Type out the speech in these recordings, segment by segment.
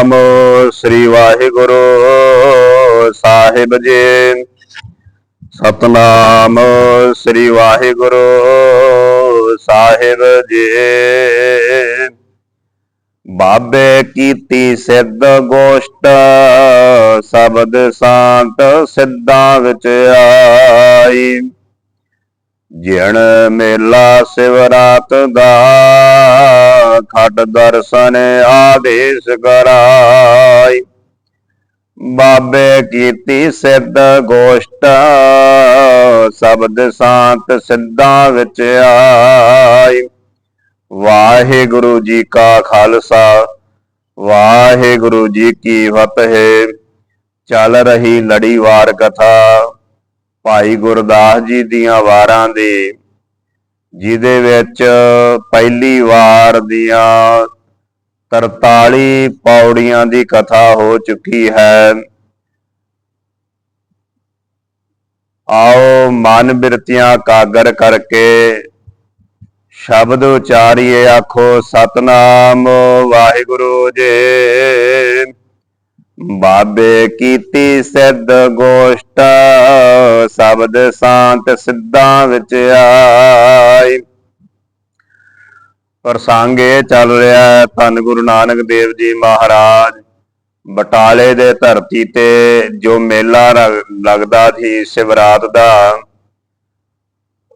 ਸਤਨਾਮ ਸ੍ਰੀ ਵਾਹਿਗੁਰੂ ਸਾਹਿਬ ਜੀ। ਸਤਨਾਮ ਸ੍ਰੀ ਵਾਹਿਗੁਰੂ ਸਾਹਿਬ ਜੀ। ਬਾਬੇ ਕੀਤੀ ਸਿੱਧ ਗੋਸ਼ਟ, ਸ਼ਬਦ ਸ਼ਾਂਤ ਸਿੱਧਾਂ ਵਿੱਚ ਆਈ। ਜਿਣ ਮੇਲਾ ਸਿਵਰਾਤ ਦਾ ਖਟ ਦਰਸ਼ਨ ਆਦੇਸ਼ ਕਰਾਈ। ਬਾਬੇ ਕੀਤੀ ਸਿੱਧ ਗੋਸ਼ਟ, ਸ਼ਬਦ ਸ਼ਾਂਤ ਸਿੱਧਾਂ ਵਿੱਚ ਆਈ। ਵਾਹਿਗੁਰੂ ਜੀ ਕਾ ਖਾਲਸਾ, ਵਾਹਿਗੁਰੂ ਜੀ ਕੀ ਫਤਿਹ। ਚੱਲ ਰਹੀ ਲੜੀਵਾਰ ਕਥਾ, ਭਾਈ ਗੁਰਦਾਸ ਜੀ ਦੀਆਂ ਵਾਰਾਂ ਦੀ ਜਿਹਦੇ ਵਿੱਚ ਪਹਿਲੀ ਵਾਰ ਦੀਆਂ 43 ਪੌੜੀਆਂ ਦੀ ਕਥਾ ਹੋ ਚੁੱਕੀ ਹੈ। ਆਓ ਮਨ ਬਿਰਤੀਆਂ ਕਾਗਰ ਕਰਕੇ ਸ਼ਬਦ ਉਚਾਰੀਏ, ਆਖੋ, ਸਤਨਾਮ ਵਾਹਿਗੁਰੂ ਜੀ। ਬਾਬੇ ਕੀਤੀ ਸਿੱਧ ਗੋਸ਼ਟ, ਸ਼ਬਦ ਸ਼ਾਂਤ ਸਿੱਧਾਂ ਵਿੱਚ ਆਈ। ਪ੍ਰਸੰਗ ਇਹ ਚੱਲ ਰਿਹਾ ਹੈ ਧੰਨ ਗੁਰੂ ਨਾਨਕ ਦੇਵ ਜੀ ਮਹਾਰਾਜ। ਬਟਾਲੇ ਦੇ ਧਰਤੀ ਤੇ ਜੋ ਮੇਲਾ ਰ- ਲੱਗਦਾ ਸੀ ਸ਼ਿਵਰਾਤ ਦਾ,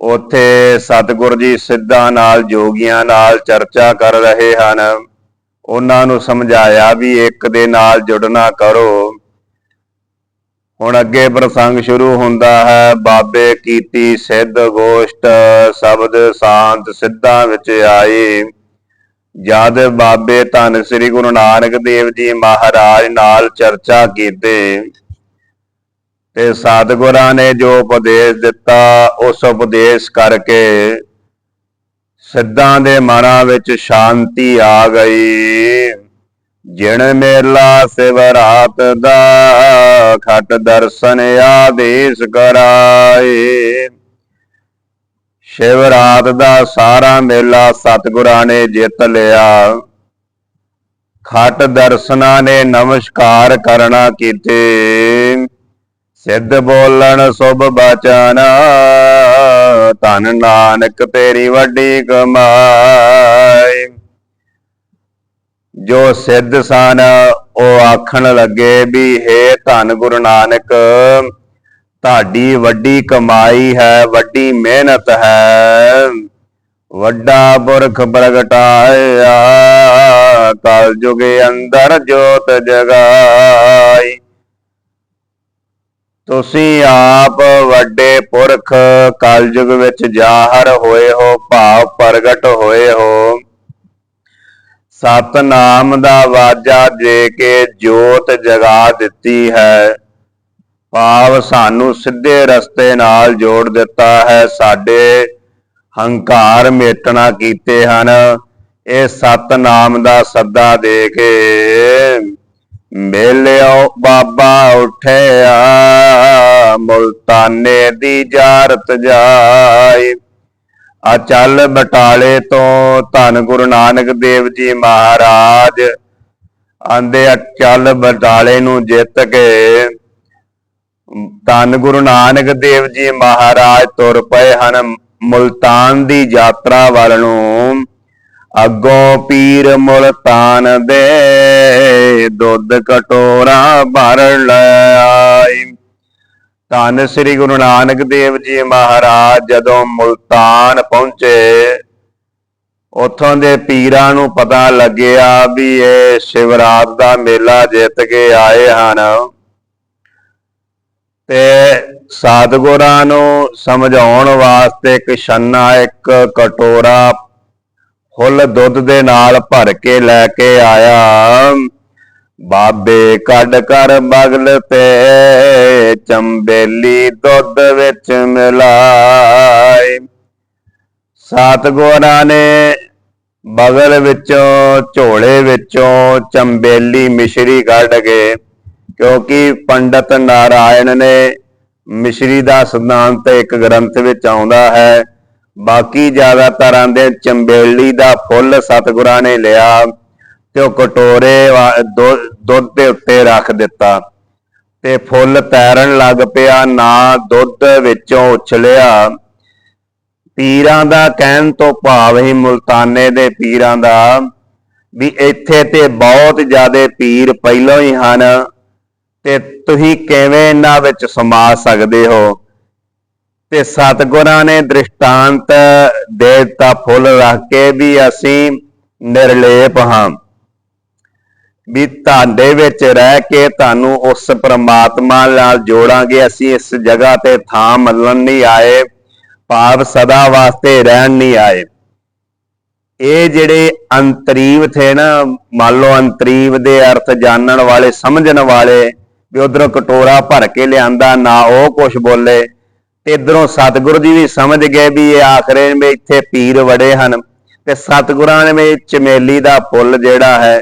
ਉੱਥੇ ਸਤਿਗੁਰ ਜੀ ਸਿੱਧਾਂ ਨਾਲ ਜੋਗੀਆਂ ਨਾਲ ਚਰਚਾ ਕਰ ਰਹੇ ਹਨ। ਉਹਨਾਂ ਨੂੰ ਸਮਝਾਇਆ ਵੀ ਇੱਕ ਦੇ ਨਾਲ ਜੁੜਨਾ ਕਰੋ। ਹੁਣ ਅੱਗੇ ਪ੍ਰਸੰਗ ਸ਼ੁਰੂ ਹੁੰਦਾ ਹੈ, ਬਾਬੇ ਕੀਤੀ ਸਿੱਧ ਗੋਸ਼ਟ, ਸ਼ਬਦ ਸ਼ਾਂਤ ਸਿੱਧਾਂ ਵਿੱਚ ਆਏ। ਜਦ ਬਾਬੇ ਧੰਨ ਸ੍ਰੀ ਗੁਰੂ ਨਾਨਕ ਦੇਵ ਜੀ ਮਹਾਰਾਜ ਨਾਲ ਚਰਚਾ ਕੀਤੇ ਤੇ ਸਤਿਗੁਰਾਂ ਨੇ ਜੋ ਉਪਦੇਸ਼ ਦਿੱਤਾ, ਉਸ ਉਪਦੇਸ਼ ਕਰਕੇ ਸਿੱਧਾਂ ਦੇ ਮਨਾਂ ਵਿੱਚ ਸ਼ਾਂਤੀ ਆ ਗਈ। ਜਿਣ ਮੇਲਾ ਸਿਵਰਾਤ ਦਾ, ਖਟ ਦਰਸ਼ਨ ਆਦੇਸ਼ ਕਰਾਏ। ਸ਼ਿਵਰਾਤ ਦਾ ਸਾਰਾ ਮੇਲਾ ਸਤਿਗੁਰਾਂ ਨੇ ਜਿੱਤ ਲਿਆ। ਖਟ ਦਰਸ਼ਨਾਂ ਨੇ ਨਮਸਕਾਰ ਕਰਨਾ ਕੀਤੇ। ਸਿੱਧ ਬੋਲਣ ਸੁਭ ਬਚਨ। ਧਨ ਨਾਨਕ ਤੇਰੀ ਵੱਡੀ ਕਮਾਈ। ਜੋ ਸਿੱਧ ਸਨ, ਉਹ ਆਖਣ ਲੱਗੇ ਵੀ, ਹੇ ਧੰਨ ਗੁਰੂ ਨਾਨਕ, ਤੁਹਾਡੀ ਵੱਡੀ ਕਮਾਈ ਹੈ, ਵੱਡੀ ਮਿਹਨਤ ਹੈ। ਵੱਡਾ ਪੁਰਖ ਪ੍ਰਗਟਾਇਆ ਕਲ ਜੁਗੇ ਅੰਦਰ ਜੋਤ ਜਗਾਈ। ਤੁਸੀਂ ਆਪ ਵੱਡੇ ਪੁਰਖ ਕਲਯੁਗ ਵਿੱਚ ਜਾਹਰ ਹੋਏ ਹੋ, ਭਾਵ ਪ੍ਰਗਟ ਹੋਏ ਹੋ। ਸਤਨਾਮ ਦਾ ਵਾਜਾ ਦੇ ਕੇ ਜੋਤ ਜਗਾ ਦਿੱਤੀ ਹੈ। ਭਾਵ ਸਾਨੂੰ ਸਿੱਧੇ ਰਸਤੇ ਨਾਲ ਜੋੜ ਦਿੱਤਾ ਹੈ। ਸਾਡੇ ਹੰਕਾਰ ਮੇਟਣਾ ਕੀਤੇ ਹਨ। ਇਹ ਸਤਨਾਮ ਦਾ ਸੱਦਾ ਦੇ ਕੇ ਮੇਲਿਓ ਬਾਬਾ ਉਠਿਆ, ਮੁਲਤਾਨੇ ਦੀ ਜਾਰਤ ਜਾਈ। ਆ ਬਟਾਲੇ ਤੋਂ ਧੰਨ ਗੁਰੂ ਨਾਨਕ ਦੇਵ ਜੀ ਮਹਾਰਾਜ, ਆਂਦੇ ਅਚਲ ਬਟਾਲੇ ਨੂੰ ਜਿੱਤ ਕੇ ਧੰਨ ਗੁਰੂ ਨਾਨਕ ਦੇਵ ਜੀ ਮਹਾਰਾਜ ਤੁਰ ਪਏ ਹਨ ਮੁਲਤਾਨ ਦੀ ਯਾਤਰਾ ਵੱਲ ਨੂੰ। ਅੱਗੋਂ ਪੀਰ ਮੁਲਤਾਨ ਦੇ ਦੁੱਧ ਕਟੋਰਾ ਭਰ ਲੈ ਧੰਨ ਸ੍ਰੀ ਗੁਰੂ ਨਾਨਕ ਦੇਵ ਜੀ ਮਹਾਰਾਜ, ਜਦੋਂ ਮੁਲਤਾਨ ਪਹੁੰਚੇ, ਉੱਥੋਂ ਦੇ ਪੀਰਾਂ ਨੂੰ ਪਤਾ ਲੱਗਿਆ ਵੀ ਇਹ ਸ਼ਿਵਰਾਤ ਦਾ ਮੇਲਾ ਜਿੱਤ ਕੇ ਆਏ ਹਨ। ਤੇ ਸਤਿਗੁਰਾਂ ਨੂੰ ਸਮਝਾਉਣ ਵਾਸਤੇ ਇੱਕ ਇੱਕ ਕਟੋਰਾ ਫੁੱਲ ਦੁੱਧ ਦੇ ਨਾਲ ਭਰ ਕੇ ਲੈ ਕੇ ਆਇਆ। ਬਾਬੇ ਕੱਢ ਕਰ ਬਗਲ ਤੇ, ਚੰਬੇਲੀ ਦੁੱਧ ਵਿੱਚ ਮਿਲਾਈ ਸਤਿਗੁਰਾਂ ਨੇ ਬਗਲ ਵਿੱਚੋਂ, ਝੋਲੇ ਵਿੱਚੋਂ ਚੰਬੇਲੀ ਮਿਸ਼ਰੀ ਕੱਢ ਕੇ, ਕਿਉਂਕਿ ਪੰਡਤ ਨਾਰਾਇਣ ਨੇ ਮਿਸ਼ਰੀ ਦਾ ਸਿਧਾਂਤ ਇੱਕ ਗ੍ਰੰਥ ਵਿੱਚ ਆਉਂਦਾ ਹੈ ਬਾਕੀ ਜ਼ਿਆਦਾਤਰ ਆਂਦੇ ਚੰਬੇਲੀ ਦਾ ਫੁੱਲ ਸਤਿਗੁਰਾਂ ਨੇ ਲਿਆ ਤੇ ਉਹ ਕਟੋਰੇ ਦੁੱਧ ਦੇ ਉੱਤੇ ਰੱਖ ਦਿੱਤਾ। ਤੇ ਫੁੱਲ ਤੈਰਨ ਲੱਗ ਪਿਆ, ਨਾ ਦੁੱਧ ਵਿੱਚੋਂ ਉਛਲਿਆ। ਪੀਰਾਂ ਦਾ ਕਹਿਣ ਤੋਂ ਭਾਵ ਹੀ ਮੁਲਤਾਨੇ ਦੇ ਪੀਰਾਂ ਦਾ ਵੀ ਇੱਥੇ ਤੇ ਬਹੁਤ ਜ਼ਿਆਦੇ ਪੀਰ ਪਹਿਲਾਂ ਹੀ ਹਨ ਤੇ ਤੁਸੀਂ ਕਿਵੇਂ ਇਹਨਾਂ ਵਿੱਚ ਸਮਾ ਸਕਦੇ ਹੋ? ਤੇ ਸਤਿਗੁਰਾਂ ਨੇ ਦ੍ਰਿਸ਼ਟਾਂਤ ਦੇ ਦਿੱਤਾ ਫੁੱਲ ਰੱਖ ਕੇ ਵੀ ਅਸੀਂ ਨਿਰਲੇਪ ਹਾਂ। ਵੀ ਤੁਹਾਡੇ ਵਿੱਚ ਰਹਿ ਕੇ ਤੁਹਾਨੂੰ ਉਸ ਪ੍ਰਮਾਤਮਾ ਨਾਲ ਜੋੜਾਂਗੇ, ਅਸੀਂ ਇਸ ਜਗ੍ਹਾ ਤੇ ਥਾਂ ਮੱਲਣ ਨਹੀਂ ਆਏ, ਭਾਵ ਸਦਾ ਵਾਸਤੇ ਰਹਿਣ ਨਹੀਂ ਆਏ। ਇਹ ਜਿਹੜੇ ਅੰਤਰੀਵ ਥੇ ਨਾ, ਮੰਨ ਲਓ ਅੰਤਰੀਵ ਦੇ ਅਰਥ ਜਾਣਨ ਵਾਲੇ, ਸਮਝਣ ਵਾਲੇ, ਵੀ ਉਧਰੋਂ ਕਟੋਰਾ ਭਰ ਕੇ ਲਿਆਂਦਾ, ਨਾ ਉਹ ਕੁਝ ਬੋਲੇ ਤੇ ਇਧਰੋਂ ਸਤਿਗੁਰੂ ਜੀ ਵੀ ਸਮਝ ਗਏ ਵੀ ਇਹ ਆਖਰੇ ਵੀ ਇੱਥੇ ਪੀਰ ਵੜੇ ਹਨ ਤੇ ਸਤਿਗੁਰਾਂ ਨੇ ਵੀ ਚਮੇਲੀ ਦਾ ਫੁੱਲ ਜਿਹੜਾ ਹੈ,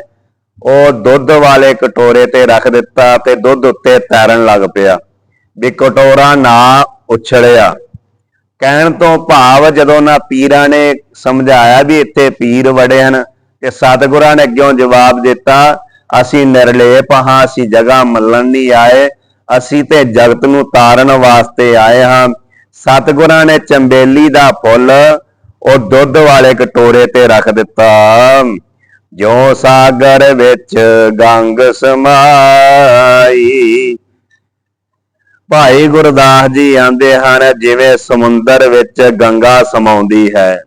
ਉਹ ਦੁੱਧ ਵਾਲੇ ਕਟੋਰੇ ਤੇ ਰੱਖ ਦਿੱਤਾ ਤੇ ਦੁੱਧ ਉੱਤੇ ਤੈਰਨ ਲੱਗ ਪਿਆ ਵੀ ਕਟੋਰਾ ਨਾ ਉਛਲਿਆ। ਕਹਿਣ ਤੋਂ ਭਾਵ ਜਦੋਂ ਨਾ ਪੀਰਾਂ ਨੇ ਸਮਝਾਇਆ ਵੀ ਇੱਥੇ ਪੀਰ ਵੜੇ ਹਨ ਤੇ ਸਤਿਗੁਰਾਂ ਨੇ ਅੱਗਿਓਂ ਜਵਾਬ ਦਿੱਤਾ, ਅਸੀਂ ਨਿਰਲੇਪ ਹਾਂ, ਅਸੀਂ ਜਗ੍ਹਾ ਮੱਲਣ ਨਹੀਂ ਆਏ ਅਸੀਂ ਤੇ ਜਗਤ ਨੂੰ ਤਾਰਨ ਵਾਸਤੇ ਆਏ ਹਾਂ। ਸਤਿਗੁਰਾਂ ਨੇ ਚੰਬੇਲੀ ਦਾ ਫੁੱਲ ਉਹ ਦੁੱਧ ਵਾਲੇ ਕਟੋਰੇ ਤੇ ਰੱਖ ਦਿੱਤਾ। ਜੋ ਸਾਗਰ ਵਿੱਚ ਗੰਗ ਸਮਾਈ। ਭਾਈ ਗੁਰਦਾਸ ਜੀ ਆਂਦੇ ਹਨ, ਜਿਵੇਂ ਸਮੁੰਦਰ ਵਿੱਚ ਗੰਗਾ ਸਮਾਉਂਦੀ ਹੈ।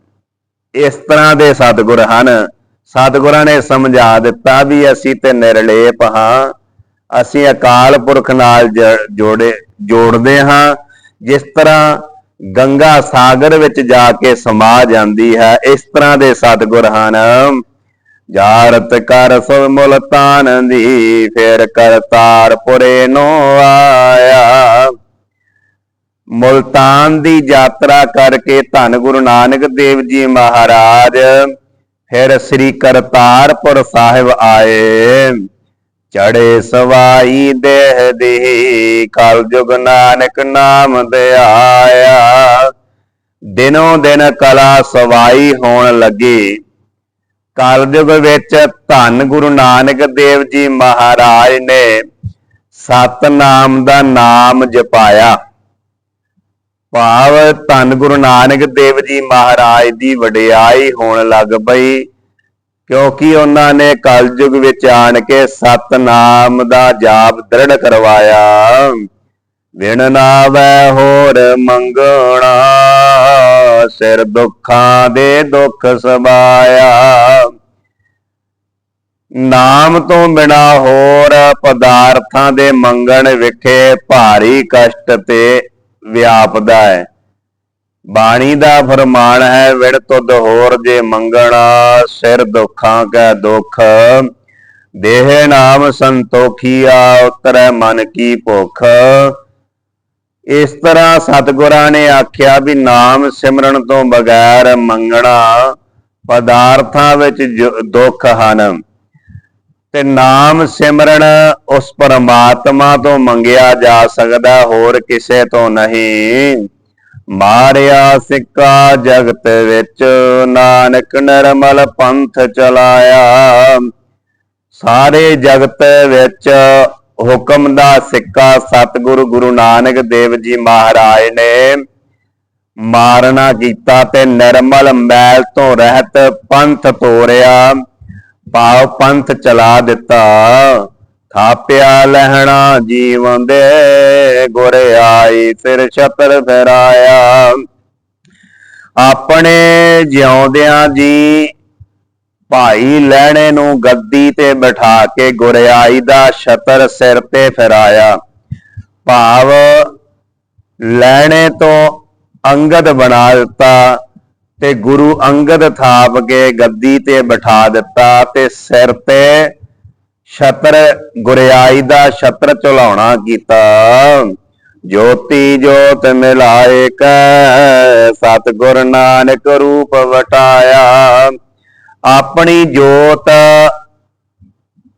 ਇਸ ਤਰ੍ਹਾਂ ਦੇ ਸਤਿਗੁਰ ਹਨ। ਸਤਿਗੁਰਾਂ ਨੇ ਸਮਝਾ ਦਿੱਤਾ ਵੀ ਅਸੀਂ ਤੇ ਨਿਰਲੇਪ ਹਾਂ। ਅਸੀਂ ਅਕਾਲ ਪੁਰਖ ਨਾਲ ਜੋੜੇ, ਜੋੜਦੇ ਹਾਂ। ਜਿਸ ਤਰ੍ਹਾਂ ਗੰਗਾ ਸਾਗਰ ਵਿੱਚ ਜਾ ਕੇ ਸਮਾ ਜਾਂਦੀ ਹੈ, ਇਸ ਤਰ੍ਹਾਂ ਦੇ ਸਤਿਗੁਰ ਹਨ। ਜਾਰਤ ਕਰ ਸੋ ਮੁਲਤਾਨ ਦੀ ਫਿਰ ਕਰਤਾਰਪੁਰੇ ਨੋ ਆਇਆ। ਮੁਲਤਾਨ ਦੀ ਯਾਤਰਾ ਕਰਕੇ ਧੰਨ ਗੁਰੂ ਨਾਨਕ ਦੇਵ ਜੀ ਮਹਾਰਾਜ, ਫਿਰ ਸ੍ਰੀ ਕਰਤਾਰਪੁਰ ਸਾਹਿਬ ਆਏ। ਚੜੇ ਸਵਾਈ ਦੇਹ ਦੀ, ਕਲ ਜੁਗ ਨਾਨਕ ਨਾਮ ਧਿਆਇਆ ਦਿਨੋਂ ਦਿਨ ਕਲਾ ਸਵਾਈ ਹੋਣ ਲੱਗੀ। ਕਲਯੁਗ ਵਿੱਚ ਧੰਨ ਗੁਰੂ ਨਾਨਕ ਦੇਵ ਜੀ ਮਹਾਰਾਜ ਨੇ ਸਤਨਾਮ ਦਾ ਨਾਮ ਜਪਾਇਆ। ਭਾਵ ਧੰਨ ਗੁਰੂ ਨਾਨਕ ਦੇਵ ਜੀ ਮਹਾਰਾਜ ਦੀ ਵਡਿਆਈ ਹੋਣ ਲੱਗ ਪਈ। ਕਿਉਂਕਿ ਉਹਨਾਂ ਨੇ ਕਲਯੁਗ ਵਿੱਚ ਆਣ ਕੇ ਸਤਨਾਮ ਦਾ ਜਾਪ ਦ੍ਰਿੜ ਕਰਵਾਇਆ। ਵਿਣ ਨਾਵੈ ਹੋਰ ਮੰਗਣਾ, ਸਿਰ ਦੁੱਖਾਂ ਦੇ ਦੁੱਖ ਸਬਾਇਆ ਨਾਮ ਤੋਂ ਬਿਨਾ ਹੋਰ ਪਦਾਰਥਾਂ ਦੇ ਮੰਗਣ ਵਿਖੇ ਭਾਰੀ ਕਸ਼ਟ ਤੇ ਵਿਆਪਦਾ ਹੈ। ਬਾਣੀ ਦਾ ਫਰਮਾਨ ਹੈ, ਵਿੜ ਤੁਧ ਹੋਰ ਜੇ ਮੰਗਣਾ, ਸਿਰ ਦੁੱਖਾਂ ਕੈ ਦੁੱਖ। ਦੇਹ ਨਾਮ ਸੰਤੋਖੀਆ, ਉਤਰੈ ਮਨ ਕੀ ਭੁਖ। ਇਸ ਤਰ੍ਹਾਂ ਸਤਿਗੁਰਾਂ ਨੇ ਆਖਿਆ ਵੀ ਨਾਮ ਸਿਮਰਨ ਤੋਂ ਬਗੈਰ ਮੰਗਣਾ ਪਦਾਰਥਾਂ ਵਿੱਚ ਦੁੱਖ ਹਨ। ਤੇ ਨਾਮ ਸਿਮਰਨ ਉਸ ਪਰਮਾਤਮਾ ਤੋਂ ਮੰਗਿਆ ਜਾ ਸਕਦਾ, ਹੋਰ ਕਿਸੇ ਤੋਂ ਨਹੀਂ। ਮਾਰਿਆ ਸਿੱਕਾ ਜਗਤ ਵਿੱਚ, ਨਾਨਕ ਨਿਰਮਲ ਪੰਥ ਚਲਾਇਆ। ਸਾਰੇ ਜਗਤ ਵਿੱਚ ਹੁਕਮ ਦਾ ਸਿੱਕਾ ਸਤਿਗੁਰੂ ਗੁਰੂ ਨਾਨਕ ਦੇਵ ਜੀ ਮਹਾਰਾਜ ਨੇ ਮਾਰਨਾ ਕੀਤਾ ਤੇ ਨਿਰਮਲ ਮੈਲ ਤੋਂ ਰਹਿਤ ਪੰਥ ਤੋਰਿਆ। ਭਾਵ ਪੰਥ ਚਲਾ ਦਿੱਤਾ। ਥਾਪਿਆ ਲਹਿਣਾ ਜੀਵਨ ਦੇ ਗੁਰ ਆਈ, ਸਿਰ ਛਤਰ ਫੇਰਾਇਆ। ਆਪਣੇ ਜਿਉਂਦਿਆਂ ਜੀ ਭਾਈ ਲੈਣੇ ਨੂੰ ਗੱਦੀ ਤੇ ਬਿਠਾ ਕੇ ਗੁਰਿਆਈ ਦਾ ਛਤਰ ਸਿਰ ਤੇ ਫੇਰਾਇਆ। ਭਾਵ ਲੈਣੇ ਤੋਂ ਅੰਗਦ ਬਣਾ ਦਿੱਤਾ ਤੇ ਗੁਰੂ ਅੰਗਦ ਥਾਪ ਕੇ ਗੱਦੀ ਤੇ ਬਿਠਾ ਦਿੱਤਾ ਤੇ ਸਿਰ ਤੇ ਛਤਰ ਗੁਰਿਆਈ ਦਾ ਛਤਰ ਚਲਾਉਣਾ ਕੀਤਾ। ਜੋਤੀ ਜੋਤ ਮਿਲਾਏ ਕੈ, ਸਤਿਗੁਰ ਨਾਨਕ ਰੂਪ ਵਟਾਇਆ। ਆਪਣੀ ਜੋਤ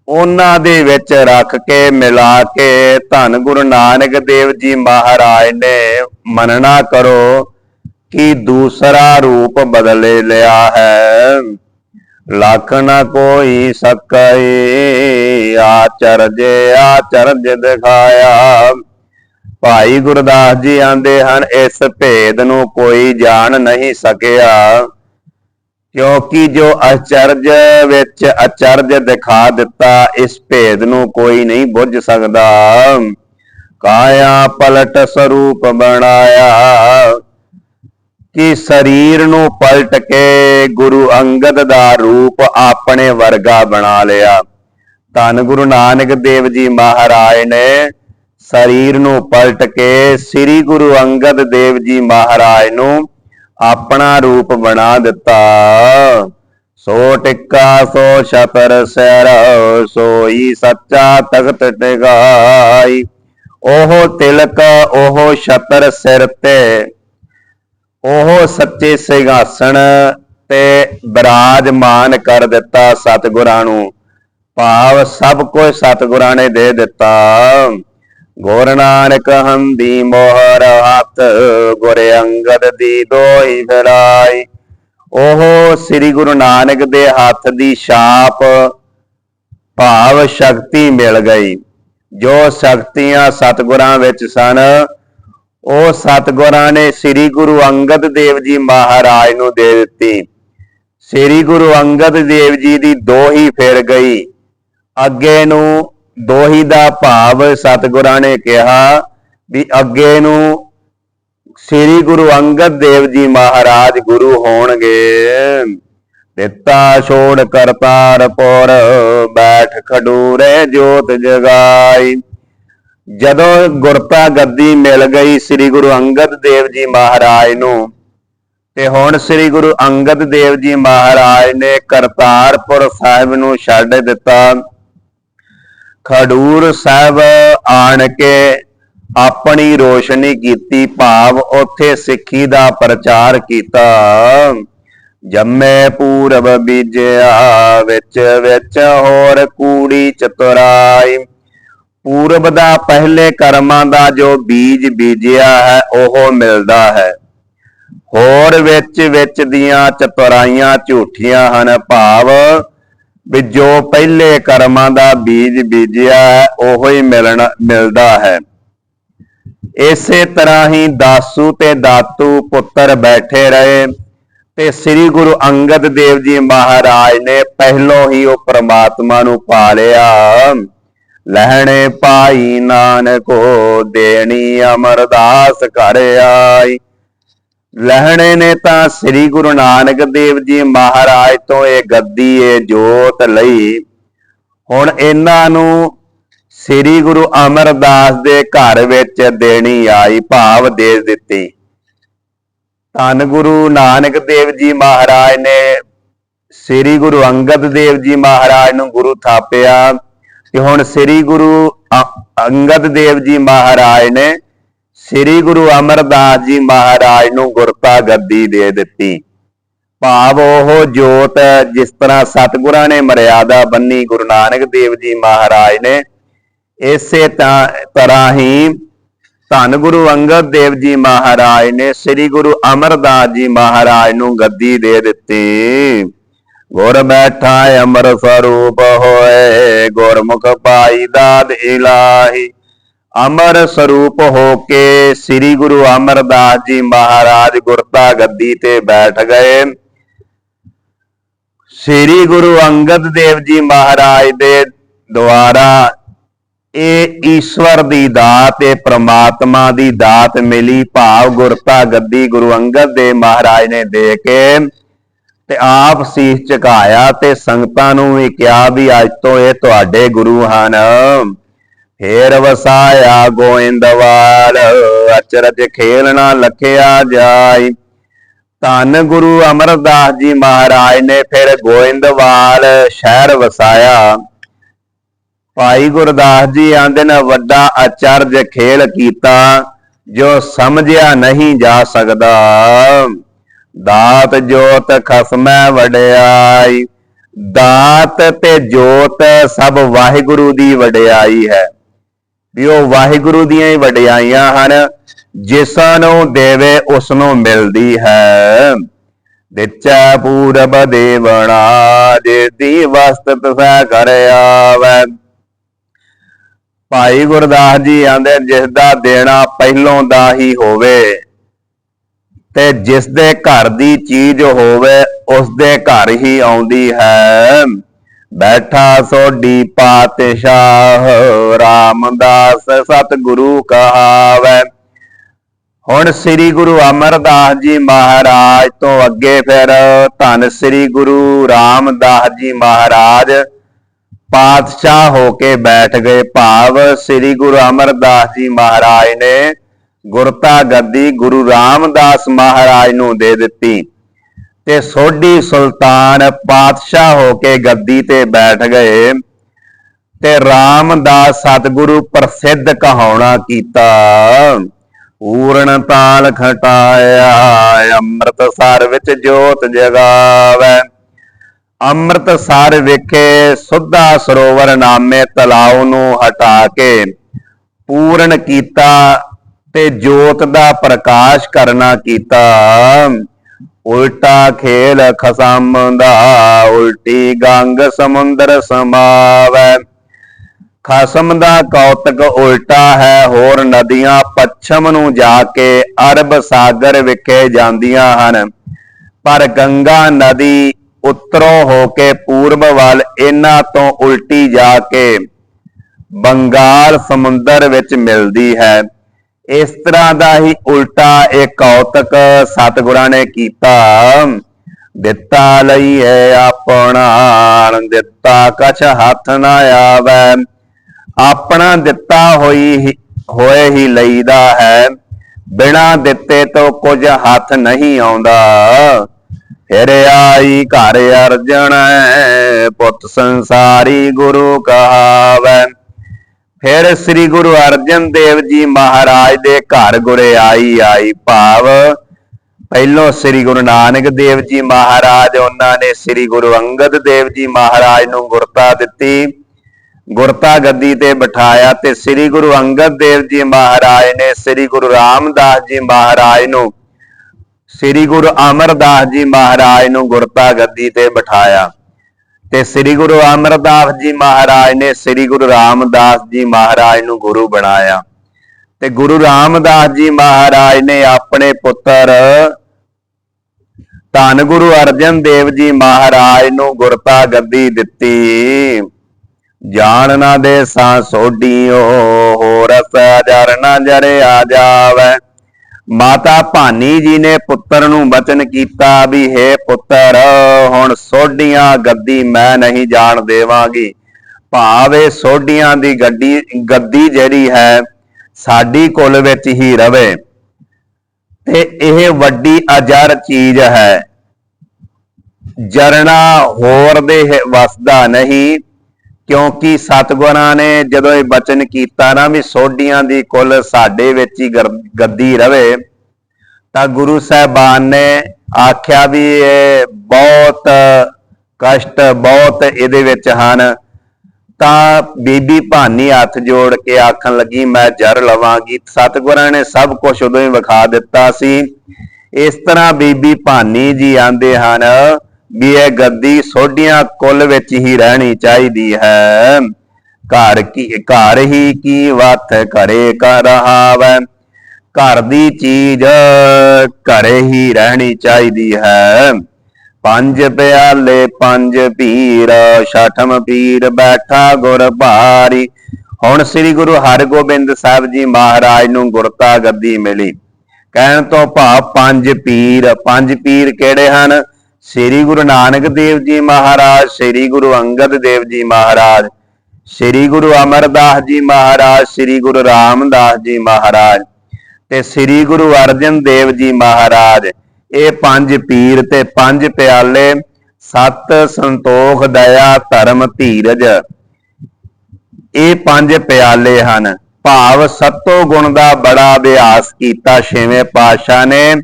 ਉਹਨਾਂ ਦੇ ਵਿੱਚ ਰੱਖ ਕੇ, ਮਿਲਾ ਕੇ ਧੰਨ ਗੁਰੂ ਨਾਨਕ ਦੇਵ ਜੀ ਮਹਾਰਾਜ ਨੇ ਮੰਨਣਾ ਕਰੋ ਕਿ ਦੂਸਰਾ ਰੂਪ ਬਦਲੇ ਲਿਆ ਹੈ। ਲੱਖ ਨ ਕੋਈ ਸਕੈ, ਆਚਰਜ ਆਚਰਜ ਦਿਖਾਇਆ। ਭਾਈ ਗੁਰਦਾਸ ਜੀ ਆਂਦੇ ਹਨ, ਇਸ ਭੇਦ ਨੂੰ ਕੋਈ ਜਾਣ ਨਹੀਂ ਸਕਿਆ। ਕਿਉਂਕਿ ਜੋ ਅਚਰਜ ਵਿੱਚ ਅਚਰਜ ਦਿਖਾ ਦਿੱਤਾ, ਇਸ ਭੇਦ ਨੂੰ ਕੋਈ ਨਹੀਂ ਬੁੱਝ ਸਕਦਾ। ਕਾਇਆ ਪਲਟ ਸਰੂਪ ਬਣਾਇਆ। ਕਿ ਸਰੀਰ ਨੂੰ ਪਲਟ ਕੇ ਗੁਰੂ ਅੰਗਦ ਦਾ ਰੂਪ ਆਪਣੇ ਵਰਗਾ ਬਣਾ ਲਿਆ। ਧੰਨ ਗੁਰੂ ਨਾਨਕ ਦੇਵ ਜੀ ਮਹਾਰਾਜ ਨੇ ਸਰੀਰ ਨੂੰ ਪਲਟ ਕੇ ਸ੍ਰੀ ਗੁਰੂ ਅੰਗਦ ਦੇਵ ਜੀ ਮਹਾਰਾਜ ਨੂੰ ਆਪਣਾ ਰੂਪ ਬਣਾ ਦਿੱਤਾ। ਸੋ ਟਿੱਕਾ, ਸੋ ਛਤਰ, ਸਿਰ, ਸੋਈ, ਸੱਚਾ ਤਖਤ ਟਿਕਾਈ, ਉਹ ਤਿਲਕ, ਉਹ ਛਤਰ ਸਿਰ ਤੇ। ਉਹ ਸੱਚੇ ਸਿੰਘਾਸਣ ਤੇ ਬਿਰਾਜਮਾਨ ਕਰ ਦਿੱਤਾ ਸਤਿਗੁਰਾਂ ਨੂੰ। ਭਾਵ ਸਭ ਕੁਝ ਸਤਿਗੁਰਾਂ ਨੇ ਦੇ ਦਿੱਤਾ। ਗੁਰ ਨਾਨਕ ਹੰਦੀ ਮੋਹਰ ਹੱਥ, ਗੁਰ ਅੰਗਦ ਦੀ ਦੋਈ ਫਿਰਾਈ। ਉਹ ਸ੍ਰੀ ਗੁਰੂ ਨਾਨਕ ਦੇ ਹੱਥ ਦੀ ਛਾਪ ਭਾਵ ਸ਼ਕਤੀ ਮਿਲ ਗਈ। ਜੋ ਸ਼ਕਤੀਆਂ ਸਤਿਗੁਰਾਂ ਵਿੱਚ ਸਨ ਉਹ ਸਤਿਗੁਰਾਂ ਨੇ ਸ੍ਰੀ ਗੁਰੂ ਅੰਗਦ ਦੇਵ ਜੀ ਮਹਾਰਾਜ ਨੂੰ ਦੇ ਦਿੱਤੀ। ਸ੍ਰੀ ਗੁਰੂ ਅੰਗਦ ਦੇਵ ਜੀ ਦੀ ਦੋਹੀ ਫਿਰ ਗਈ। ਅੱਗੇ ਨੂੰ ਦੋਹੀ ਦਾ ਭਾਵ ਸਤਿਗੁਰਾਂ ਨੇ ਕਿਹਾ ਵੀ ਅੱਗੇ ਨੂੰ ਸ੍ਰੀ ਗੁਰੂ ਅੰਗਦ ਦੇਵ ਜੀ ਮਹਾਰਾਜ ਗੁਰੂ ਹੋਣਗੇ। ਦਿੱਤਾ ਛੋੜ ਕਰਤਾਰਪੁਰ, ਬੈਠ ਖਡੂਰੇ ਜੋਤ ਜਗਾਈ। ਜਦੋਂ ਗੁਰਤਾ ਗੱਦੀ ਮਿਲ ਗਈ ਸ੍ਰੀ ਗੁਰੂ ਅੰਗਦ ਦੇਵ ਜੀ ਮਹਾਰਾਜ ਨੂੰ, ਤੇ ਹੁਣ ਸ੍ਰੀ ਗੁਰੂ ਅੰਗਦ ਦੇਵ ਜੀ ਮਹਾਰਾਜ ਨੇ ਕਰਤਾਰਪੁਰ ਸਾਹਿਬ ਨੂੰ ਛੱਡ ਦਿੱਤਾ। ਖਡੂਰ ਸਾਹਿਬ ਆਣ ਕੇ ਆਪਣੀ ਰੋਸ਼ਨੀ ਕੀਤੀ, ਭਾਵ ਉੱਥੇ ਸਿੱਖੀ ਦਾ ਪ੍ਰਚਾਰ ਕੀਤਾ। ਜੰਮੇ ਪੂਰਬ ਬੀਜਿਆ, ਵਿੱਚ ਵਿੱਚ ਹੋਰ ਕੂੜੀ ਚਤੁਰਾਈ ਪੂਰਬ ਦਾ ਪਹਿਲੇ ਕਰਮਾਂ ਦਾ ਜੋ ਬੀਜ ਬੀਜਿਆ ਹੈ, ਉਹ ਮਿਲਦਾ ਹੈ। ਹੋਰ ਵਿੱਚ ਵਿੱਚ ਦੀਆਂ ਚਤੁਰਾਈਆਂ ਝੂਠੀਆਂ ਹਨ। ਭਾਵ ਵੀ ਜੋ ਪਹਿਲੇ ਕਰਮਾਂ ਦਾ ਬੀਜ ਬੀਜਿਆ ਹੈ, ਉਹੋ ਹੀ ਮਿਲਣ, ਮਿਲਦਾ ਹੈ। ਇਸੇ ਤਰ੍ਹਾਂ ਹੀ ਦਾਸੂ ਤੇ ਦਾਤੂ ਪੁੱਤਰ ਬੈਠੇ ਰਹੇ ਤੇ ਸ੍ਰੀ ਗੁਰੂ ਅੰਗਦ ਦੇਵ ਜੀ ਮਹਾਰਾਜ ਨੇ ਪਹਿਲੋਂ ਹੀ ਉਹ ਪ੍ਰਮਾਤਮਾ ਨੂੰ ਪਾ ਲਿਆ ਲਹਿਣੇ ਪਾਈ ਨਾਨਕੋ ਦੇਣੀ ਅਮਰਦਾਸ ਘਰ ਆਈ। ਲਹਿਣੇ ਨੇ ਤਾਂ ਸ੍ਰੀ ਗੁਰੂ ਨਾਨਕ ਦੇਵ ਜੀ ਮਹਾਰਾਜ ਤੋਂ ਇਹ ਗੱਦੀ, ਇਹ ਜੋਤ ਲਈ। ਹੁਣ ਇਹਨਾਂ ਨੂੰ ਸ੍ਰੀ ਗੁਰੂ ਅਮਰਦਾਸ ਦੇ ਘਰ ਵਿੱਚ ਦੇਣੀ ਆਈ, ਭਾਵ ਦੇ ਦਿੱਤੀ। ਧੰਨ ਗੁਰੂ ਨਾਨਕ ਦੇਵ ਜੀ ਮਹਾਰਾਜ ਨੇ ਸ੍ਰੀ ਗੁਰੂ ਅੰਗਦ ਦੇਵ ਜੀ ਮਹਾਰਾਜ ਨੂੰ ਗੁਰੂ ਥਾਪਿਆ। ਤੇ ਹੁਣ ਸ੍ਰੀ ਗੁਰੂ ਅੰਗਦ ਦੇਵ ਜੀ ਮਹਾਰਾਜ ਨੇ ਸ੍ਰੀ ਗੁਰੂ ਅਮਰਦਾਸ ਜੀ ਮਹਾਰਾਜ ਨੂੰ ਗੁਰਤਾ ਗੱਦੀ ਦੇ ਦਿੱਤੀ। ਭਾਵ ਉਹ ਜੋਤ ਜਿਸ ਤਰ੍ਹਾਂ ਸਤਿਗੁਰਾਂ ਨੇ ਮਰਿਆਦਾ ਬੰਨੀ ਗੁਰੂ ਨਾਨਕ ਦੇਵ ਜੀ ਮਹਾਰਾਜ ਨੇ, ਇਸੇ ਤਾਂ- ਤਰ੍ਹਾਂ ਹੀ ਧੰਨ ਗੁਰੂ ਅੰਗਦ ਦੇਵ ਜੀ ਮਹਾਰਾਜ ਨੇ ਸ੍ਰੀ ਗੁਰੂ ਅਮਰਦਾਸ ਜੀ ਮਹਾਰਾਜ ਨੂੰ ਗੱਦੀ ਦੇ ਦਿੱਤੀ। ਗੁਰ ਬੈਠਾ ਅਮਰ ਸਰੂਪ ਹੋਏ, ਗੁਰਮੁਖ ਪਾਈ ਦਾਦ ਇਲਾਹੀ। ਅਮਰ ਸਰੂਪ ਹੋ ਕੇ ਸ੍ਰੀ ਗੁਰੂ ਅਮਰਦਾਸ ਜੀ ਮਹਾਰਾਜ ਗੁਰਤਾ ਗੱਦੀ ਤੇ ਬੈਠ ਗਏ। ਸ੍ਰੀ ਗੁਰੂ ਅੰਗਦ ਦੇਵ ਜੀ ਮਹਾਰਾਜ ਦੇ ਦੁਆਰਾ ਇਹ ਈਸ਼ਵਰ ਦੀ ਦਾਤ, ਇਹ ਪ੍ਰਮਾਤਮਾ ਦੀ ਦਾਤ ਮਿਲੀ। ਭਾਵ ਗੁਰਤਾ ਗੱਦੀ ਗੁਰੂ ਅੰਗਦ ਦੇਵ ਮਹਾਰਾਜ ਨੇ ਦੇ ਕੇ ਤੇ ਆਪ ਸੀਸ ਝੁਕਾਇਆ ਤੇ ਸੰਗਤਾਂ ਨੂੰ ਵੀ ਕਿਹਾ ਵੀ ਅੱਜ ਤੋਂ ਇਹ ਤੁਹਾਡੇ ਗੁਰੂ ਹਨ। ਫੇਰ ਵਸਾਇਆ ਗੋਇੰਦਵਾਲ ਅਚਰਜ ਖੇਲਣਾ ਲਖਿਆ ਜਾਈ ਧੰਨ ਗੁਰੂ ਅਮਰਦਾਸ ਜੀ ਮਹਾਰਾਜ ਨੇ ਫਿਰ ਗੋਇੰਦਵਾਲ ਸ਼ਹਿਰ ਵਸਾਇਆ। ਭਾਈ ਗੁਰਦਾਸ ਜੀ ਆਂਦੇ ਨੇ, ਵੱਡਾ ਅਚਰਜ ਖੇਲ ਕੀਤਾ ਜੋ ਸਮਝਿਆ ਨਹੀਂ ਜਾ ਸਕਦਾ। ਦਾਤ ਜੋਤ ਖਸਮੈ ਵਡਿਆਈ। ਦਾਤ ਤੇ ਜੋਤ ਸਭ ਵਾਹਿਗੁਰੂ ਦੀ ਵਡਿਆਈ ਹੈ। ਵੀ ਉਹ ਵਾਹਿਗੁਰੂ ਦੀਆਂ ਹੀ ਵਡਿਆਈਆਂ ਹਨ ਜਿਸ ਨੂੰ ਦੇਵੇ ਉਸ ਨੂੰ ਮਿਲਦੀ ਹੈ। ਦਿਚੈ ਪੂਰਬ ਦੇਵਣਾ ਜੇ ਦੀ ਵਸਤ ਤਸੈ ਕਰ ਆਵੈ। ਭਾਈ ਗੁਰਦਾਸ ਜੀ ਆਂਦੇ ਜਿਸ ਦਾ ਦੇਣਾ ਪਹਿਲੋਂ ਦਾ ਹੀ ਹੋਵੇ। ਤੇ ਜਿਸ ਦੇ ਘਰ ਦੀ ਚੀਜ਼ ਹੋਵੇ ਉਸ ਦੇ ਘਰ ਹੀ ਆਉਂਦੀ ਹੈ। ਬੈਠਾ ਸੋਢੀ ਪਾਤਸ਼ਾਹ ਰਾਮਦਾਸ ਸਤਿਗੁਰੂ ਕਹਾਵੈ। ਹੁਣ ਸ੍ਰੀ ਗੁਰੂ ਅਮਰਦਾਸ ਜੀ ਮਹਾਰਾਜ ਤੋਂ ਅੱਗੇ ਫਿਰ ਧੰਨ ਸ੍ਰੀ ਗੁਰੂ ਰਾਮਦਾਸ ਜੀ ਮਹਾਰਾਜ ਪਾਤਸ਼ਾਹ ਹੋ ਕੇ ਬੈਠ ਗਏ। ਭਾਵ ਸ੍ਰੀ ਗੁਰੂ ਅਮਰਦਾਸ ਜੀ ਮਹਾਰਾਜ ਨੇ ਗੁਰਤਾ ਗੱਦੀ ਗੁਰੂ ਰਾਮਦਾਸ ਮਹਾਰਾਜ ਨੂੰ ਦੇ ਦਿੱਤੀ ਤੇ ਸੋਢੀ ਸੁਲਤਾਨ ਪਾਤਸ਼ਾਹ ਹੋ ਕੇ ਗੱਦੀ ਤੇ ਬੈਠ ਗਏ ਤੇ ਰਾਮਦਾਸ ਸਤਿਗੁਰੂ ਪ੍ਰਸਿੱਧ ਕਹਾਉਣਾ ਕੀਤਾ, ਪੂਰਨ ਤਾਲ ਖਟਾਇਆ, ਅੰਮ੍ਰਿਤਸਰ ਵਿੱਚ ਜੋਤ ਜਗਾਵੇ। ਅੰਮ੍ਰਿਤਸਰ ਵਿਖੇ ਸੁੱਧਾ ਸਰੋਵਰ ਨਾਮੇ ਤਲਾਉ ਨੂੰ ਹਟਾ ਕੇ ਪੂਰਨ ਕੀਤਾ ਤੇ ਜੋਤ ਦਾ ਪ੍ਰਕਾਸ਼ ਕਰਨਾ ਕੀਤਾ। ਉਲਟਾ ਖੇਲ ਖਸਮ ਦਾ, ਉਲਟੀ ਗੰਗ ਸਮੁੰਦਰ ਸਮਾਵੈ। ਖਸਮ ਦਾ ਕੌਤਕ ਉਲਟਾ ਹੈ, ਹੋਰ ਨਦੀਆਂ ਪੱਛਮ ਨੂੰ ਜਾ ਕੇ ਅਰਬ ਸਾਗਰ ਵਿਖੇ ਜਾਂਦੀਆਂ ਹਨ। ਪਰ ਗੰਗਾ ਨਦੀ ਉੱਤਰੋਂ ਹੋ ਕੇ ਪੂਰਬ ਵੱਲ ਇਹਨਾਂ ਤੋਂ ਉਲਟੀ ਜਾ ਕੇ ਬੰਗਾਲ ਸਮੁੰਦਰ ਵਿੱਚ ਮਿਲਦੀ ਹੈ। ਇਸ ਤਰ੍ਹਾਂ ਦਾ ਹੀ ਉਲਟਾ ਇਹ ਕੌਤਕ ਸਤਿਗੁਰਾਂ ਨੇ ਕੀਤਾ। ਦਿੱਤਾ ਲਈਏ ਆਪਣਾ ਦਿੱਤਾ ਕਛ ਹੱਥ ਨਾ ਆਵੈ। ਆਪਣਾ ਦਿੱਤਾ ਹੋਈ ਹੀ- ਹੋਏ ਹੀ ਲਈਦਾ ਹੈ। ਬਿਨਾ ਦਿੱਤੇ ਤੋਂ ਕੁਝ ਹੱਥ ਨਹੀਂ ਆਉਂਦਾ। ਫਿਰ ਆਈ ਘਰ ਅਰਜਣ, ਪੁੱਤ ਸੰਸਾਰੀ ਗੁਰੂ ਕਹਾਵੈ। ਫਿਰ ਸ੍ਰੀ ਗੁਰੂ ਅਰਜਨ ਦੇਵ ਜੀ ਮਹਾਰਾਜ ਦੇ ਘਰ ਗੁਰੇ ਆਈ ਆਈ ਭਾਵ। ਪਹਿਲੋਂ ਸ੍ਰੀ ਗੁਰੂ ਨਾਨਕ ਦੇਵ ਜੀ ਮਹਾਰਾਜ, ਉਹਨਾਂ ਨੇ ਸ੍ਰੀ ਗੁਰੂ ਅੰਗਦ ਦੇਵ ਜੀ ਮਹਾਰਾਜ ਨੂੰ ਗੁਰਤਾ ਦਿੱਤੀ। ਗੁਰਤਾ ਗੱਦੀ ਤੇ ਬਿਠਾਇਆ ਤੇ ਸ੍ਰੀ ਗੁਰੂ ਅੰਗਦ ਦੇਵ ਜੀ ਮਹਾਰਾਜ ਨੇ ਸ੍ਰੀ ਗੁਰੂ ਰਾਮਦਾਸ ਜੀ ਮਹਾਰਾਜ ਨੂੰ, ਸ੍ਰੀ ਗੁਰੂ ਅਮਰਦਾਸ ਜੀ ਮਹਾਰਾਜ ਨੂੰ ਗੁਰਤਾ ਗੱਦੀ ਤੇ ਬਿਠਾਇਆ। ਤੇ ਸ੍ਰੀ ਗੁਰੂ ਅਮਰਦਾਸ ਜੀ ਮਹਾਰਾਜ ਨੇ ਸ੍ਰੀ ਗੁਰੂ ਰਾਮਦਾਸ ਜੀ ਮਹਾਰਾਜ ਨੂੰ ਗੁਰੂ ਬਣਾਇਆ। ਤੇ ਗੁਰੂ ਰਾਮਦਾਸ ਜੀ ਮਹਾਰਾਜ ਨੇ ਆਪਣੇ ਪੁੱਤਰ ਧੰਨ ਗੁਰੂ ਅਰਜਨ ਦੇਵ ਜੀ ਮਹਾਰਾਜ ਨੂੰ ਗੁਰਤਾ ਗੱਦੀ ਦਿੱਤੀ। ਜਾਣ ਨਾ ਦੇ ਸਾਂ ਸੋਢੀਓ, ਹੋਰ ਸਜਰ ਨਾ ਜਰੇ ਆ ਜਾਵੇ। ਮਾਤਾ ਭਾਨੀ ਜੀ ਨੇ ਪੁੱਤਰ ਨੂੰ ਬਚਨ ਕੀਤਾ ਵੀ, ਹੈ ਪੁੱਤਰ, ਹੁਣ ਸੋਢੀਆਂ ਗੱਦੀ ਮੈਂ ਨਹੀਂ ਜਾਣ ਦੇਵਾਂਗੀ। ਭਾਵੇਂ ਸੋਢੀਆਂ ਦੀ ਗੱਡੀ, ਗੱਦੀ ਜਿਹੜੀ ਹੈ, ਸਾਡੀ ਕੁਲ ਵਿੱਚ ਹੀ ਰਵੇ। ਤੇ ਇਹ ਵੱਡੀ ਅਜਰ ਚੀਜ਼ ਹੈ। ਜਰਨਾ ਹੋਰ ਦੇ ਵਸਦਾ ਨਹੀਂ ਕਿਉਂਕਿ ਸਤਗੁਰਾਂ ਨੇ ਜਦੋਂ ਇਹ ਬਚਨ ਕੀਤਾ ਨਾ ਵੀ ਸੋਢੀਆਂ ਦੀ ਕੁੱਲ ਸਾਡੇ ਵਿੱਚ ਹੀ ਗੱਦੀ ਰਵੇ, ਤਾਂ ਗੁਰੂ ਸਾਹਿਬਾਨ ਨੇ ਆਖਿਆ ਵੀ ਇਹ ਬਹੁਤ ਕਸ਼ਟ ਬਹੁਤ ਇਹਦੇ ਵਿੱਚ ਹਨ। ਤਾਂ ਬੀਬੀ ਭਾਨੀ ਹੱਥ ਜੋੜ ਕੇ ਆਖਣ ਲੱਗੀ, ਮੈਂ ਜਰ ਲਵਾਂਗੀ। ਸਤਗੁਰਾਂ ਨੇ ਸਭ ਕੁਝ ਉਦੋਂ ਹੀ ਵਿਖਾ ਦਿੱਤਾ ਸੀ। ਇਸ ਤਰ੍ਹਾਂ ਬੀਬੀ ਭਾਨੀ ਜੀ ਆਂਦੇ ਹਨ ਵੀ ਇਹ ਗੱਦੀ ਸੋਢੀਆਂ ਕੁੱਲ ਵਿੱਚ ਹੀ ਰਹਿਣੀ ਚਾਹੀਦੀ ਹੈ। ਘਰ ਕੀ, ਘਰ ਹੀ ਕੀ ਵਤ ਕਰੇ ਕਰ ਘਰ ਦੀ ਚੀਜ਼ ਘਰੇ ਹੀ ਰਹਿਣੀ ਚਾਹੀਦੀ ਹੈ। ਪੰਜ ਪਿਆਲੇ, ਪੰਜ ਪੀਰ, ਛਠਮ ਪੀਰ ਬੈਠਾ ਗੁਰ ਭਾਰੀ। ਹੁਣ ਸ੍ਰੀ ਗੁਰੂ ਹਰਗੋਬਿੰਦ ਸਾਹਿਬ ਜੀ ਮਹਾਰਾਜ ਨੂੰ ਗੁਰਤਾ ਗੱਦੀ ਮਿਲੀ। ਕਹਿਣ ਤੋਂ ਭਾਵ ਪੰਜ ਪੀਰ ਪੰਜ ਪੀਰ ਕਿਹੜੇ ਹਨ? ਸ੍ਰੀ ਗੁਰੂ ਨਾਨਕ ਦੇਵ ਜੀ ਮਹਾਰਾਜ, ਸ੍ਰੀ ਗੁਰੂ ਅੰਗਦ ਦੇਵ ਜੀ ਮਹਾਰਾਜ, ਸ੍ਰੀ ਗੁਰੂ ਅਮਰਦਾਸ ਜੀ ਮਹਾਰਾਜ, ਸ੍ਰੀ ਗੁਰੂ ਰਾਮਦਾਸ ਜੀ ਮਹਾਰਾਜ ਤੇ ਸ੍ਰੀ ਗੁਰੂ ਅਰਜਨ ਦੇਵ ਜੀ ਮਹਾਰਾਜ। ਇਹ ਪੰਜ ਪੀਰ ਤੇ ਪੰਜ ਪਿਆਲੇ, ਸਤ ਸੰਤੋਖ ਦਇਆ ਧਰਮ ਧੀਰਜ। ਇਹ ਪੰਜ ਪਿਆਲੇ ਹਨ। ਭਾਵ ਸਤੋ ਗੁਣ ਦਾ ਬੜਾ ਅਭਿਆਸ ਕੀਤਾ ਛੇਵੇਂ ਪਾਤਸ਼ਾਹ ਨੇ।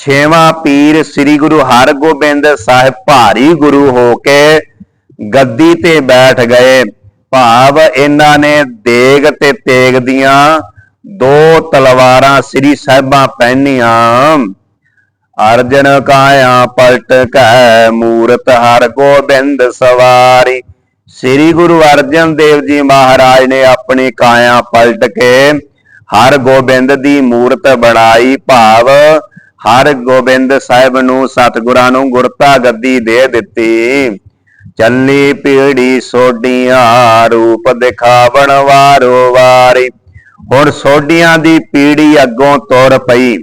ਛੇਵਾਂ ਪੀਰ ਸ੍ਰੀ ਗੁਰੂ ਹਰਗੋਬਿੰਦ ਸਾਹਿਬ ਭਾਰੀ ਗੁਰੂ ਹੋ ਕੇ ਗੱਦੀ ਤੇ ਬੈਠ ਗਏ। ਭਾਵ ਇਹਨਾਂ ਨੇ ਦੇਗ ਤੇ ਤੇਗ ਦੀਆਂ ਦੋ ਤਲਵਾਰਾਂ ਸ੍ਰੀ ਸਾਹਿਬਾਂ ਪਹਿਨੀਆਂ। ਅਰਜਨ ਕਾਇਆ ਪਲਟ ਕੈ ਮੂਰਤ ਹਰ ਗੋਬਿੰਦ ਸਵਾਰੀ। ਸ੍ਰੀ ਗੁਰੂ ਅਰਜਨ ਦੇਵ ਜੀ ਮਹਾਰਾਜ ਨੇ ਆਪਣੀ ਕਾਇਆ ਪਲਟ ਕੇ ਹਰ ਗੋਬਿੰਦ ਦੀ ਮੂਰਤ ਬਣਾਈ। ਭਾਵ ਹਰ ਗੋਬਿੰਦ ਸਾਹਿਬ ਨੂੰ ਸਤਿਗੁਰਾਂ ਨੂੰ ਗੁਰਤਾ ਗੱਦੀ ਦੇ ਦਿੱਤੀ। ਚੱਲੀ ਪੀੜੀ ਸੋਡੀਆਂ ਰੂਪ ਦਿਖਾਵਣ ਵਾਰੋ ਵਾਰੀ। ਹੁਣ ਸੋਡੀਆਂ ਦੀ ਪੀੜੀ ਅੱਗੋਂ ਤੁਰ ਪਈ।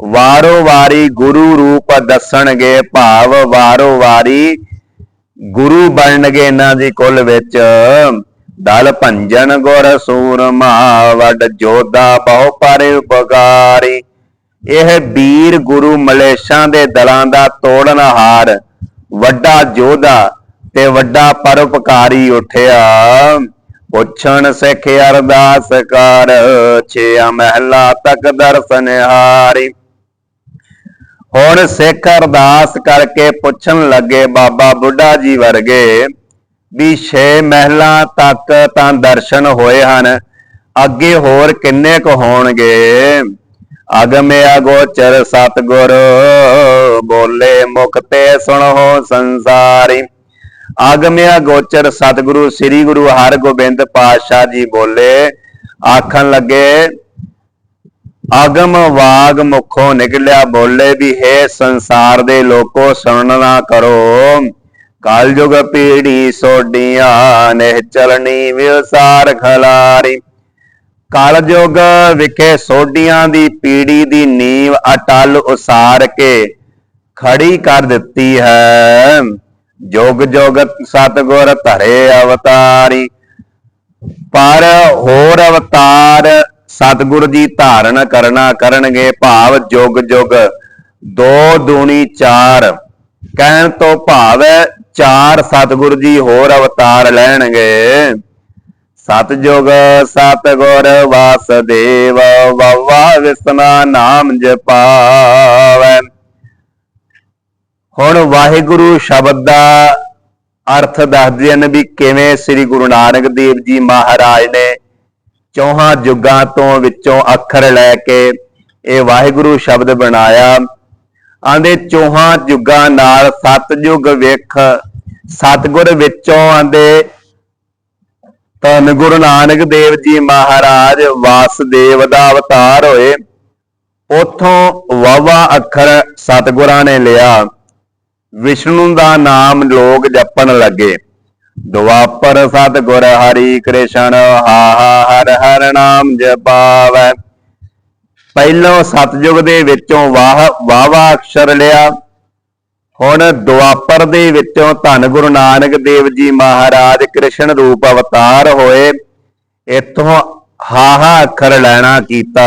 ਵਾਰੋ ਵਾਰੀ ਗੁਰੂ ਰੂਪ ਦੱਸਣਗੇ ਭਾਵ, ਵਾਰੋ ਵਾਰੀ ਗੁਰੂ ਬਣਨਗੇ ਇਹਨਾਂ ਦੀ ਕੁੱਲ ਵਿੱਚ। ਦਲ ਭੰਜਨ ਗੁਰ ਸੂਰਮਾ, ਵੱਡ ਜੋਦਾ ਬਹੁ ਪਰ ਉਪਕਾਰੀ। ਇਹ ਵੀਰ ਗੁਰੂ ਮਲੇਸ਼ਾਂ ਦੇ ਦਲਾਂ ਦਾ ਤੋੜਨਹਾਰ, ਵੱਡਾ ਜੋਧਾ ਤੇ ਵੱਡਾ ਪਰਉਪਕਾਰੀ ਉਠਿਆ। ਪੁੱਛਣ ਸਿੱਖ ਅਰਦਾਸ ਕਰ, ਛਿਆ ਮਹਿਲਾ ਤੱਕ ਦਰਸ਼ਨ ਹਾਰੀ। ਹੁਣ ਸਿੱਖ ਅਰਦਾਸ ਕਰਕੇ ਪੁੱਛਣ ਲੱਗੇ ਬਾਬਾ ਬੁੱਢਾ ਜੀ ਵਰਗੇ ਵੀ ਛੇ ਮਹਿਲਾ ਤੱਕ ਤਾਂ ਦਰਸ਼ਨ ਹੋਏ ਹਨ, ਅੱਗੇ ਹੋਰ ਕਿੰਨੇ ਕੁ ਹੋਣਗੇ? ਅਗਮੇ ਅਗੋਚਰ ਸਤਗੁਰ, ਬੋਲੇ ਮੁਖ ਤੇ ਸੁਣੋ ਸੰਸਾਰੀ। ਆਗਮਿਆ ਗੋਚਰ ਸਤਿਗੁਰੂ, ਸ੍ਰੀ ਗੁਰੂ ਹਰਗੋਬਿੰਦ ਪਾਤਸ਼ਾਹ ਜੀ ਬੋਲੇ, ਆਖਣ ਲੱਗੇ ਆਗਮ ਵਾਗ ਮੁਖੋਂ ਨਿਕਲਿਆ ਬੋਲੇ ਵੀ ਹੈ ਸੰਸਾਰ ਦੇ ਲੋਕੋ ਸੁਣਨਾ ਕਰੋ। ਕਲਯੁਗ ਪੀੜੀ ਸੋਡੀਆਂ ਨੇ ਚਲਣੀ ਵਿਸਾਰ ਖਲਾਰੀ। ਕਲਯੁਗ ਵਿਖੇ ਸੋਢੀਆਂ ਦੀ ਪੀੜੀ ਦੀ ਨੀਂਵ ਅਟਲ ਉਸਾਰ ਕੇ ਖੜੀ ਕਰ ਦਿੱਤੀ ਹੈ। ਜੋਗ ਜੋਗਤ ਸਤਗੁਰ ਧਰੇ ਅਵਤਾਰੀ। ਪਰ ਹੋਰ ਅਵਤਾਰ ਸਤਗੁਰ ਜੀ ਧਾਰਨ ਕਰਨਾ ਕਰਨਗੇ ਭਾਵ ਜੁਗ ਜੁਗ। ਦੋ ਦੂਣੀ ਚਾਰ। ਕਹਿਣ ਤੋਂ ਭਾਵ ਹੈ ਚਾਰ ਸਤਗੁਰ ਜੀ ਹੋਰ ਅਵਤਾਰ ਲੈਣਗੇ। ਸਤਜੁਗ ਸਤਗੁਰ ਵਾਸਦੇਵ, ਵਵਾ ਵਿਸਨਾ ਨਾਮ ਜਪਾਵੈ ਹੁਣ ਵਾਹਿਗੁਰੂ ਸ਼ਬਦ ਦਾ ਅਰਥ ਦੱਸਦੇ ਹਨ ਵੀ ਕਿਵੇਂ ਸ੍ਰੀ ਗੁਰੂ ਨਾਨਕ ਦੇਵ ਜੀ ਮਹਾਰਾਜ ਨੇ ਚੌਹਾਂ ਯੁੱਗਾਂ ਤੋਂ ਵਿੱਚੋਂ ਅੱਖਰ ਲੈ ਕੇ ਇਹ ਵਾਹਿਗੁਰੂ ਸ਼ਬਦ ਬਣਾਇਆ। ਆਂਦੇ ਚੌਹਾਂ ਯੁੱਗਾਂ ਨਾਲ ਸਤਜੁਗ ਵੇਖ, ਸਤਗੁਰ ਵਿੱਚੋਂ ਆਂਦੇ ਧੰਨ ਗੁਰੂ ਨਾਨਕ ਦੇਵ ਜੀ ਮਹਾਰਾਜ, ਵਾਸਦੇਵ ਦਾ ਅਵਤਾਰ ਹੋਏ। ਉਥੋਂ ਵਾਵਾ ਅੱਖਰ ਸਤਗੁਰਾਂ ਨੇ ਲਿਆ। ਵਿਸ਼ਨੂੰ ਦਾ ਨਾਮ ਲੋਕ ਜਪਣ ਲੱਗੇ। ਦੁਆਪਰ ਸਤਗੁਰ ਹਰੀ ਕ੍ਰਿਸ਼ਨ ਹਾਹਾ ਹਰ ਹਰ ਨਾਮ ਜਪਾਵੈ। ਪਹਿਲੋਂ ਸਤਜੁਗ ਦੇ ਵਿੱਚੋਂ ਵਾਹ ਵਾਵਾ ਅਕਸ਼ਰ ਲਿਆ। ਹੁਣ ਦੁਆਪਰ ਦੇ ਵਿੱਚੋਂ ਧੰਨ ਗੁਰੂ ਨਾਨਕ ਦੇਵ ਜੀ ਮਹਾਰਾਜ ਕ੍ਰਿਸ਼ਨ ਰੂਪ ਅਵਤਾਰ ਹੋਏ, ਇਥੋਂ ਹਾਹਾ ਅੱਖਰ ਲੈਣਾ ਕੀਤਾ।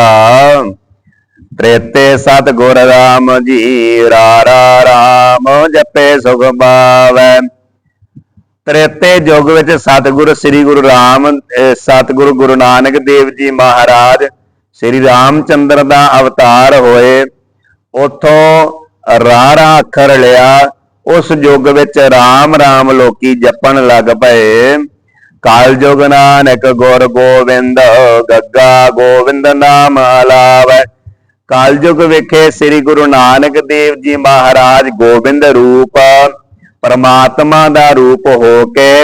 ਤ੍ਰੇਤੇ ਸਤ ਗੁਰ ਰਾਮ ਜੀ ਰਾ ਰਾਮ ਜਪੇ ਸੁਖ ਪਾਵੈ। ਤ੍ਰੇਤੇ ਯੁੱਗ ਵਿੱਚ ਸਤਿਗੁਰ, ਸ੍ਰੀ ਗੁਰੂ ਰਾਮ ਸਤਿਗੁਰ ਗੁਰੂ ਨਾਨਕ ਦੇਵ ਜੀ ਮਹਾਰਾਜ, ਸ੍ਰੀ ਰਾਮ ਚੰਦਰ ਦਾ ਅਵਤਾਰ ਹੋਏ। ਉਥੋਂ ਰਾਰਾ ਅੱਖਰ ਲਿਆ, ਉਸ ਯੁੱਗ ਵਿੱਚ ਰਾਮ ਰਾਮ ਲੋਕੀ ਜਪਣ ਲੱਗ ਪਏ। ਕਾਲ ਜੁਗ ਨਾਨਕ ਗੁਰ ਗੋਬਿੰਦ ਗੱਗਾ ਗੋਬਿੰਦ ਨਾਮ ਆਲਾਵੈ। ਕਾਲਯੁਗ ਵਿਖੇ ਸ੍ਰੀ ਗੁਰੂ ਨਾਨਕ ਦੇਵ ਜੀ ਮਹਾਰਾਜ ਗੋਬਿੰਦ ਰੂਪ, ਪਰਮਾਤਮਾ ਦਾ ਰੂਪ ਹੋ ਕੇ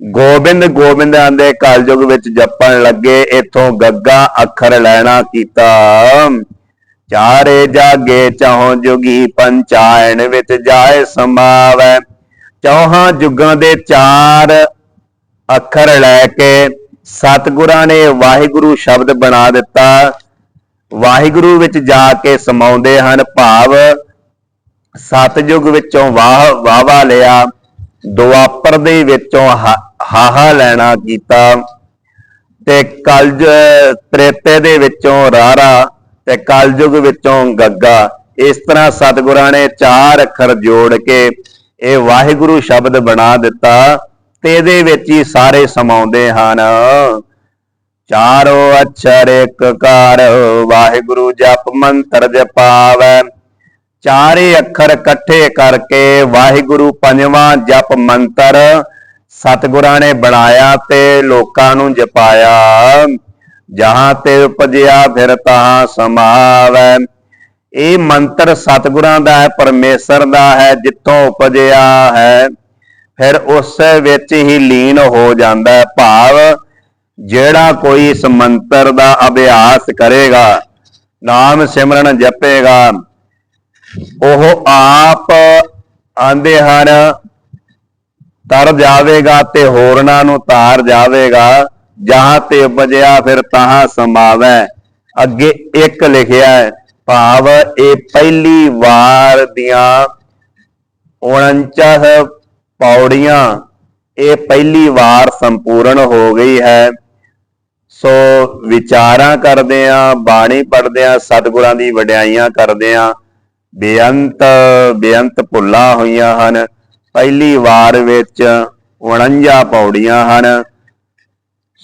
ਗੋਬਿੰਦ ਗੋਬਿੰਦ ਆਂਦੇ ਕਾਲਯੁਗ ਵਿੱਚ ਜਪਣ ਲੱਗੇ, ਇਥੋਂ ਗੱਗਾ ਅੱਖਰ ਲੈਣਾ ਕੀਤਾ। ਚਾਰੇ ਜਾਗੇ ਚਾਹੋ ਜੁਗੀ ਪੰਚਾਇਣ ਵਿੱਚ ਜਾਏ ਸਮਾਵੈ ਚੌਹਾਂ ਜੁਗਾਂ ਦੇ ਚਾਰ ਅੱਖਰ ਲੈ ਕੇ ਸਤਿਗੁਰਾਂ ਨੇ ਵਾਹਿਗੁਰੂ ਸ਼ਬਦ ਬਣਾ ਦਿੱਤਾ। ਵਾਹਿਗੁਰੂ ਵਿੱਚ ਜਾ ਕੇ ਸਮਾਉਂਦੇ ਹਨ ਭਾਵ। ਸਤਜੁਗ ਵਿੱਚੋਂ ਵਾਹ ਵਾਵਾ ਲਿਆ। ਦੁਆਪਰ ਦੇ ਵਿੱਚੋਂ ਹਾ- ਹਾਹਾ ਲੈਣਾ ਕੀਤਾ। ਤੇ ਕਲਜ ਤ੍ਰੇਤੇ ਦੇ ਵਿੱਚੋਂ ਰਾਰਾ ਤੇ ਕਲਯੁਗ ਵਿੱਚੋਂ ਗੱਗਾ। ਇਸ ਤਰ੍ਹਾਂ ਸਤਿਗੁਰਾਂ ਨੇ ਚਾਰ ਅੱਖਰ ਜੋੜ ਕੇ ਇਹ ਵਾਹਿਗੁਰੂ ਸ਼ਬਦ ਬਣਾ ਦਿੱਤਾ ਤੇ ਇਹਦੇ ਵਿੱਚ ਹੀ ਸਾਰੇ ਸਮਾਉਂਦੇ ਹਨ। ਚਾਰੋ ਅਛਰ ਇੱਕ ਕਾਰ ਵਾਹਿਗੁਰੂ ਜਪ ਮੰਤਰ ਜਪਾਵੈ। ਚਾਰੇ ਅੱਖਰ ਇਕੱਠੇ ਕਰਕੇ ਵਾਹਿਗੁਰੂ ਪੰਜਵਾਂ ਜਪ ਮੰਤਰ ਸਤਿਗੁਰਾਂ ਨੇ ਬਣਾਇਆ ਤੇ ਲੋਕਾਂ ਨੂੰ ਜਪਾਇਆ। ਜਹਾਂ ਤੇ ਉਪਜਿਆ, ਫਿਰ ਤਹਾਂ ਸਮਾਵੈ। ਇਹ ਮੰਤਰ ਸਤਿਗੁਰਾਂ ਦਾ ਹੈ, ਪਰਮੇਸ਼ਰ ਦਾ ਹੈ, ਜਿੱਥੋਂ ਉਪਜਿਆ ਹੈ। ਫਿਰ ਉਸ ਵਿੱਚ ਹੀ ਲੀਨ ਹੋ ਜਾਂਦਾ ਹੈ ਭਾਵ, ਜਿਹੜਾ ਕੋਈ ਇਸ ਮੰਤਰ ਦਾ ਅਭਿਆਸ ਕਰੇਗਾ, ਨਾਮ ਸਿਮਰਨ ਜਪੇਗਾ, ਉਹ ਆਪ ਆਂਦੇ ਹਨ, ਤਰ ਜਾਵੇਗਾ ਤੇ ਹੋਰਨਾਂ ਨੂੰ ਤਾਰ ਜਾਵੇਗਾ। ਜਹਾਂ ਤੇ ਉਪਜਿਆ ਫਿਰ ਤਹਾਂ ਸਮਾਵੈ। ਅੱਗੇ ਇੱਕ ਲਿਖਿਆ ਹੈ, ਭਾਵ ਇਹ ਪਹਿਲੀ ਵਾਰ ਦੀਆਂ 49 ਪੌੜੀਆਂ, ਇਹ ਪਹਿਲੀ ਵਾਰ ਸੰਪੂਰਨ ਹੋ ਗਈ ਹੈ। ਸੋ ਵਿਚਾਰਾਂ ਕਰਦੇ ਆ ਬਾਣੀ ਪੜ੍ਹਦੇ ਆ ਸਤਿਗੁਰਾਂ ਦੀ ਵਡਿਆਈਆਂ ਕਰਦੇ ਆ ਬੇਅੰਤ ਬੇਅੰਤ ਭੁੱਲਾਂ ਹੋਈਆਂ ਹਨ। ਪਹਿਲੀ ਵਾਰ ਵਿੱਚ 49 ਪੌੜੀਆਂ ਹਨ।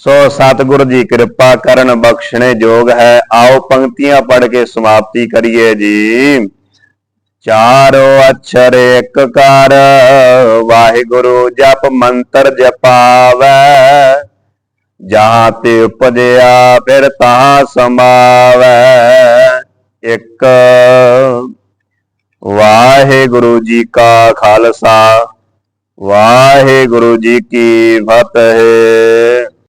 ਸੋ ਸਤਿਗੁਰ ਜੀ, ਕਿਰਪਾ ਕਰਨ ਬਖਸ਼ਣੇ ਜੋਗ ਹੈ। ਆਓ ਪੰਕਤੀਆਂ ਪੜ੍ਹ ਕੇ ਸਮਾਪਤੀ ਕਰੀਏ ਜੀ। ਚਾਰੋ ਅਛਰ ਇੱਕ ਕਰ, ਵਾਹਿਗੁਰੂ ਜਪ ਮੰਤਰ ਜਪਾਵੈ। ਜਹਾਂ ਤੇ ਉਪਜਿਆ ਫਿਰ ਤਾਂ ਸਮਾਵੈ ਇੱਕ, ਵਾਹਿਗੁਰੂ ਜੀ ਕਾ ਖਾਲਸਾ, ਵਾਹਿਗੁਰੂ ਜੀ ਕੀ ਫਤਿਹ।